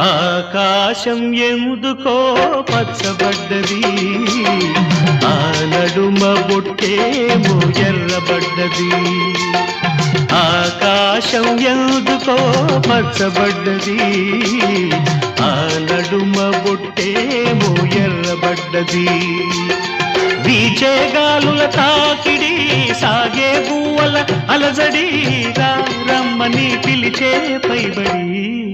ఆకాశం ఎందుకో పచ్చబడ్డది? ఆ నడుమ బొట్టేమో ఎర్రబడ్డది. ఆకాశం ఎందుకో పచ్చబడ్డది? ఆ నడుమ బొట్టేమో ఎర్రబడ్డది. వీచే గాలుల తాకిడి సాగే పువ్వల అలజడి రమ్మని పిలిచే పైబడి.